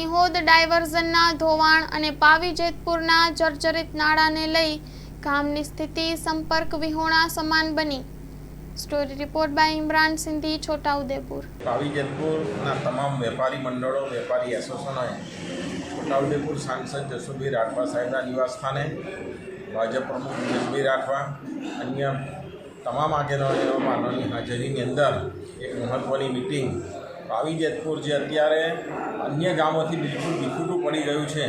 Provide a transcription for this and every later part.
નિહોદ ડાયવર્ઝનના ધોવાણ અને પાવી જેતપુરના જર્જરિત નાળાને લઈ ગામની સ્થિતિ સંપર્ક વિહોણા સમાન બની. Story report by Imran Sindhi, Chhota Udepur. Pavi જેતપુરના તમામ વેપારી મંડળો, વેપારી એસોસિએશનોએ છોટાઉદેપુર સાંસદ જસુભાઈ રાઠવા સાહેબના નિવાસસ્થાને, ભાજપ પ્રમુખ ઉમેશભાઈ રાઠવા, અન્ય તમામ આગેવાનોની હાજરીની અંદર એક મહત્ત્વની મિટિંગ પાવી જેતપુર જે અત્યારે અન્ય ગામોથી બિલકુલ વિખૂટું પડી ગયું છે,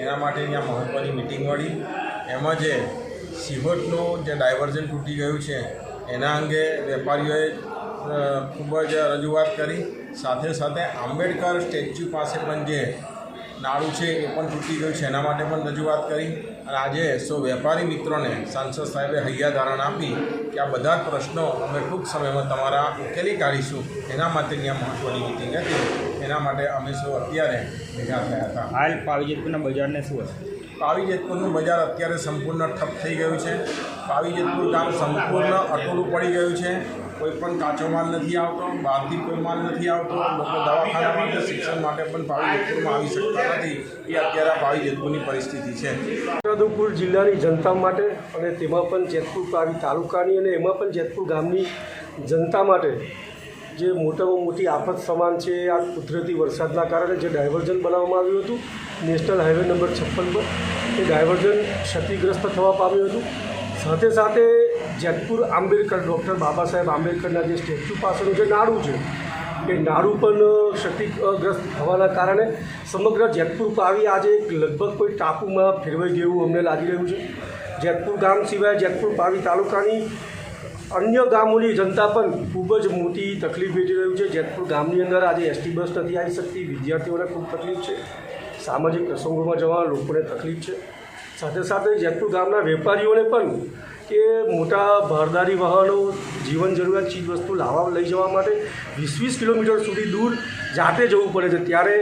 એના માટેની આ મહત્ત્વની મિટિંગ મળી એમાં જે સિહોટનું જે ડાયવર્ઝન તૂટી ગયું છે, એના અંગે વેપારીઓએ ખૂબ જ રજૂઆત કરી. સાથે સાથે આંબેડકર સ્ટેચ્યુ પાસે પણ જે નાળું છે એ પણ તૂટી ગયું છે. એના માટે પણ રજૂઆત કરી. અને આજે સો વેપારી મિત્રોને સાંસદ સાહેબે હૈયાધારણ આપી કે આ બધા જ પ્રશ્નો અમે ટૂંક સમયમાં તમારા ઉકેલી કાઢીશું. એના માટેની આ મહત્ત્વની મિટિંગ હતી. એના માટે અમે સૌ અત્યારે ભેગા થયા હતા. હાલ પાવીજેતપુરના બજારને શું હશે? પાવીજેતપુરનું બજાર અત્યારે સંપૂર્ણ ઠપ થઈ ગયું છે. પાવીજેતપુર ગામ સંપૂર્ણ અટોલું પડી ગયું છે. કોઈ પણ કાચો માલ નથી આવતો, બહારથી કોઈ માલ નથી આવતો, લોકો દવાખાના માટે, શિક્ષણ માટે પણ ભાવિ જેતપુરમાં આવી શકતા નથી. એ અત્યારે આ પાવી જેતપુરની પરિસ્થિતિ છે. છોટાઉદેપુર જિલ્લાની જનતા માટે અને તેમાં પણ જેતપુર પાવી તાલુકાની અને એમાં પણ જેતપુર ગામની જનતા માટે જે મોટામાં મોટી આફત સમાન છે, આ કુદરતી વરસાદના કારણે જે ડાયવર્ઝન બનાવવામાં આવ્યું હતું, નેશનલ હાઈવે નંબર છપ્પન પર, એ ડાયવર્ઝન ક્ષતિગ્રસ્ત થવા પામ્યું હતું. સાથે સાથે જેતપુર આંબેડકર ડૉક્ટર બાબા સાહેબ આંબેડકરના જે સ્ટેચ્યુ પાસેનું જે નાડું છે, એ નાડું પણ ક્ષતિગ્રસ્ત થવાના કારણે સમગ્ર જેતપુર પાવી આજે એક લગભગ કોઈ ટાપુમાં ફેરવાઈ ગયું અમને લાગી રહ્યું છે. જેતપુર ગામ સિવાય જેતપુર પાવી તાલુકાની અન્ય ગામોની જનતા પણ ખૂબ જ મોટી તકલીફ વેઠી રહ્યું છે. જેતપુર ગામની અંદર આજે એસટી બસ નથી આવી શકતી, વિદ્યાર્થીઓને ખૂબ તકલીફ છે. સામાજિક પ્રસંગોમાં જવા લોકોને તકલીફ છે. સાથે સાથે જેતપુર ગામના વેપારીઓને પણ કે મોટા ભારદારી વાહનો, જીવન જરૂરિયાત ચીજ વસ્તુ લાવવા લઈ જવા માટે વીસ વીસ કિલોમીટર સુધી દૂર જાતે જવું પડે છે. ત્યારે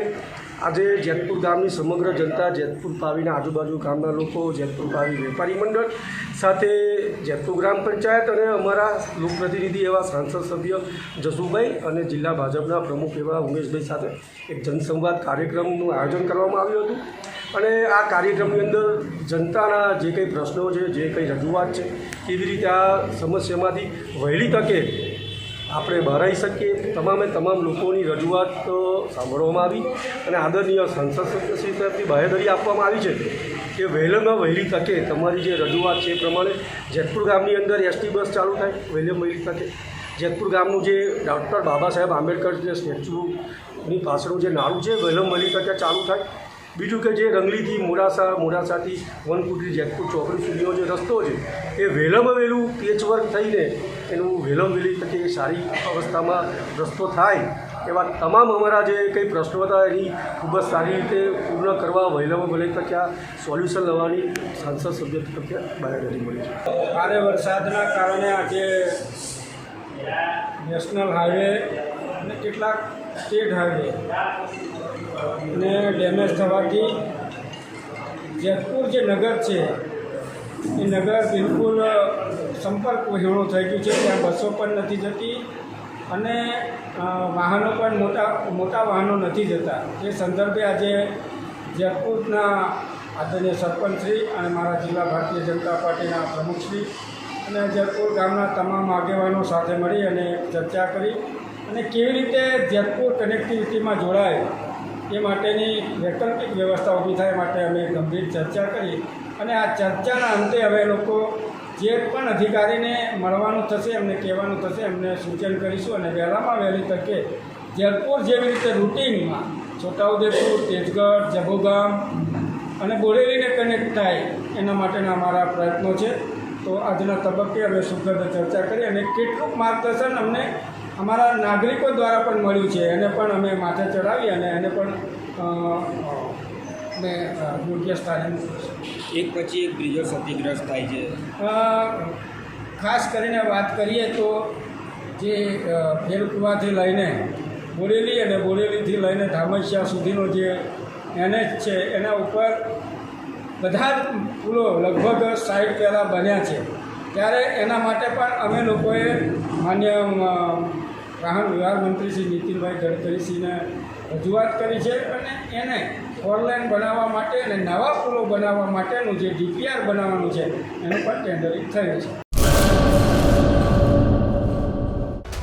આજે જેતપુર ગામની સમગ્ર જનતા જેતપુર પાવીના આજુબાજુ ગામના લોકો, જેતપુર પાવી વેપારી મંડળ સાથે જેતપુર ગ્રામ પંચાયત અને અમારા લોકપ્રતિનિધિ એવા સાંસદ સભ્ય જસુભાઈ અને જિલ્લા ભાજપના પ્રમુખ એવા ઉમેશભાઈ સાથે એક જનસંવાદ કાર્યક્રમનું આયોજન કરવામાં આવ્યું હતું. અને આ કાર્યક્રમની અંદર જનતાના જે કંઈ પ્રશ્નો છે, જે કંઈ રજૂઆત છે, કેવી રીતે આ સમસ્યામાંથી વહેલી તકે આપણે બહાર આવી શકીએ. તમામે તમામ લોકોની રજૂઆત સાંભળવામાં આવી અને આદરણીય સંસદ સદસ્ય તરફથી બાહેધરી આપવામાં આવી છે કે વહેલામાં વહેલી તકે તમારી જે રજૂઆત છે એ પ્રમાણે જેતપુર ગામની અંદર એસટી બસ ચાલુ થાય વહેલામાં વહેલી તકે. જેતપુર ગામનું જે ડૉક્ટર બાબા સાહેબ આંબેડકર જે સ્ટેચ્યુની પાછળનું જે નાળું છે વહેલામાં વહેલી તકે ચાલુ થાય. બીજું કે જે રંગલીથી મોડાસા, મોડાસાથી વનકુટી જેતપુર ચોકડી સુધીનો જે રસ્તો છે, એ વહેલામાં વહેલું પેચવર્ક થઈને એનું વહેલામાં વહેલી તકે સારી અવસ્થામાં રસ્તો થાય, એવા તમામ અમારા જે કંઈ પ્રશ્નો હતા એની ખૂબ જ સારી રીતે પૂર્ણ કરવા વહેલામાં વહેલી તકે આ સોલ્યુશન લેવાની સાંસદ સભ્ય તકે બાહેધરી મળી છે. ભારે વરસાદના કારણે આજે નેશનલ હાઈવે અને કેટલાક સ્ટેટ હાઈવે. ને ડેમેજ થવાથી જેતપુર જે નગર છે, એ નગર બિલકુલ સંપર્ક વિહોણું થઈ ગયું છે, ત્યાં બસો પણ નથી જતી અને વાહનો પણ મોટા મોટા વાહનો નથી જતા. એ સંદર્ભે આજે જેતપુરના આદરણીય સરપંચશ્રી અને મારા જિલ્લા ભારતીય જનતા પાર્ટીના પ્રમુખશ્રી અને જેતપુર ગામના તમામ આગેવાનો સાથે મળી અને ચર્ચા કરી. અને કેવી રીતે જેતપુર કનેક્ટિવિટીમાં જોડાય એ માટેની વૈકલ્પિક વ્યવસ્થા ઊભી થાય માટે અમે ગંભીર ચર્ચા કરી. અને આ ચર્ચાના અંતે હવે લોકો જે પણ અધિકારીને મળવાનું થશે, એમને કહેવાનું થશે, એમને સૂચન કરીશું અને વહેલામાં વહેલી તકે જેતપુર જેવી રીતે રૂટિનમાં છોટાઉદેપુર, તેજગઢ, જબુગામ અને બોરેલીને કનેક્ટ થાય એના માટેના અમારા પ્રયત્નો છે. તો આજના તબક્કે અમે સુખદ ચર્ચા કરી અને કેટલુંક માર્ગદર્શન અમને અમારા નાગરિકો દ્વારા પણ મળ્યું છે. એને પણ અમે માથે ચડાવી અને એને પણ અમે યોગ્ય સ્થાને એક પછી એક બ્રિજો ક્ષતિગ્રસ્ત થાય છે. ખાસ કરીને વાત કરીએ તો જે અ, લઈને બોરેલી અને બોરેલીથી લઈને ધામસિયા સુધીનો જે એનએચ છે એના ઉપર બધા જ પુલો લગભગ સાઈડ પહેલાં બન્યા છે. ત્યારે એના માટે પણ અમે લોકોએ માન્ય વાહન વ્યવહાર મંત્રી શ્રી નીતિનભાઈ ગડકરીશ્રીને રજૂઆત કરી છે અને એને ફોરલાઇન બનાવવા માટે અને નવા પુલો બનાવવા માટેનું જે ડીપીઆર બનાવવાનું છે, એનું પણ ટેન્ડરિંગ થયું છે.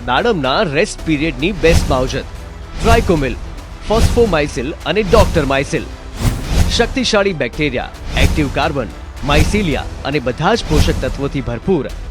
દાડમના રેસ્ટ પીરિયડની બેસ્ટ માવજત ટ્રાયકોમિલ ફોસ્ફોમાઇસિલ અને ડોક્ટર માઇસિલ શક્તિશાળી બેક્ટેરિયા એક્ટિવ કાર્બન માઇસિલિયા અને બધા જ પોષક તત્વોથી ભરપૂર.